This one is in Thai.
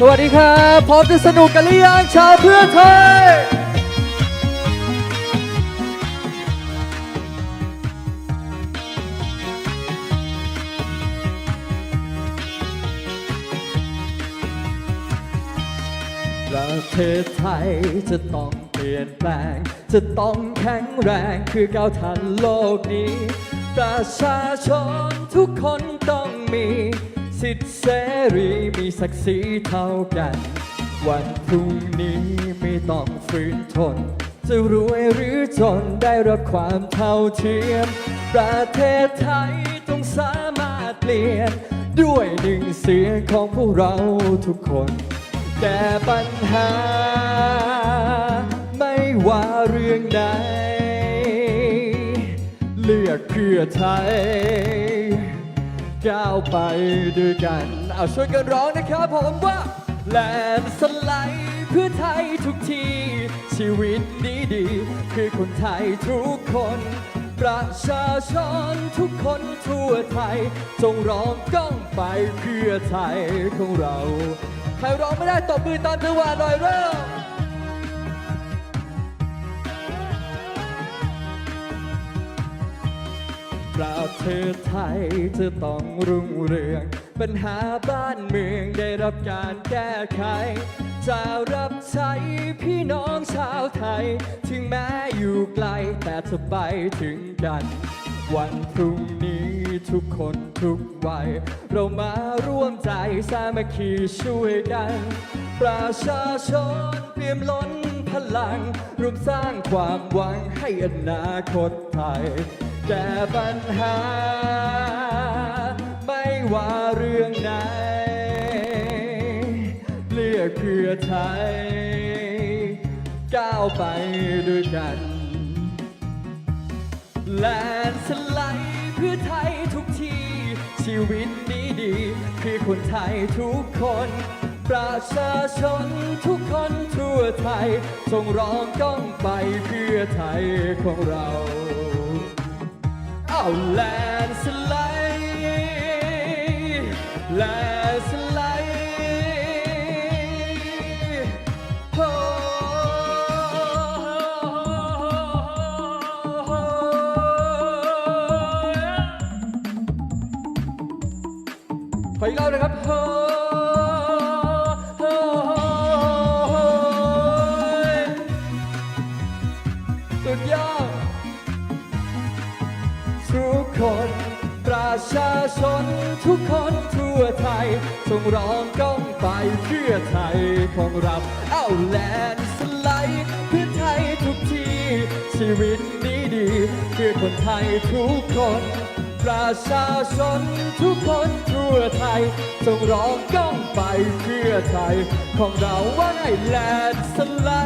สวัสดีครับ พร้อมจะสนุกกันหรือยังชาวเพื่อไทยประเทศไทยจะต้องเปลี่ยนแปลง จะต้องแข็งแรงคือก้าวทันโลกนี้ ประชาชน ทธิเสรีมีศักดิ์ศรีเท่ากัน วันพรุ่งนี้ไม่ต้องฝืนทน จะรวยหรือจนได้รับความเท่าเทียม ประเทศไทยต้องสามารถเปลี่ยน ด้วยหนึ่งเสียงของพวกเราทุกคนแก้ปัญหา ไม่ว่าเรื่องใด เลือกเพื่อไทย ก้าวไปด้วยกัน เอาช่วยกันร้องนะครับผมว่าแลนสไลด์เพื่อไทยทุกที ชีวิตดีดีคือคนไทยทุกคน ประชาชนทุกคนทั่วไทย จงร้องก้องไปเพื่อไทยของเรา ใครร้องไม่ได้ตบมือตามจังหวะหน่อยเร็ว ประเทศไทยจะต้องรุ่งเรือง ปัญหาบ้านเมืองได้รับการแก้ไข จะรับใช้พี่น้องชาวไทย ถึงแม้อยู่ไกลแต่จะไปถึงกัน วันพรุ่งนี้ทุกคนทุกวัย เรามาร่วมใจสามัคคีช่วยกัน ประชาชนเตรียมล้นพลังร่วมสร้างความหวังให้อนาคตไทย แก้ปัญหา ไม่ว่าเรื่องไหนเลือกเพื่อไทย ก้าวไปด้วยกัน แลนสไลด์เพื่อไทยทุกที ชีวิตนี้ดีคือคนไทยทุกคน ประชาชนทุกคนทั่วไทยจงร้องก้องไปเพื่อไทยของเรา เอาแลนสไลด์แลนสไลด์โอ้ขออีกรอบนะครับ ทุกคน ประชาชนทุกคนทั่วไทยจงร้องก้องไปเพื่อไทยของเราเอาแลนสไลด์เพื่อไทยทุกทีชีวิตนี้ดีเพื่อคนไทยทุกคน ประชาชนทุกคนทั่วไทยจงร้องก้องไปเพื่อไทยของเราว่าไงแลนสไลด์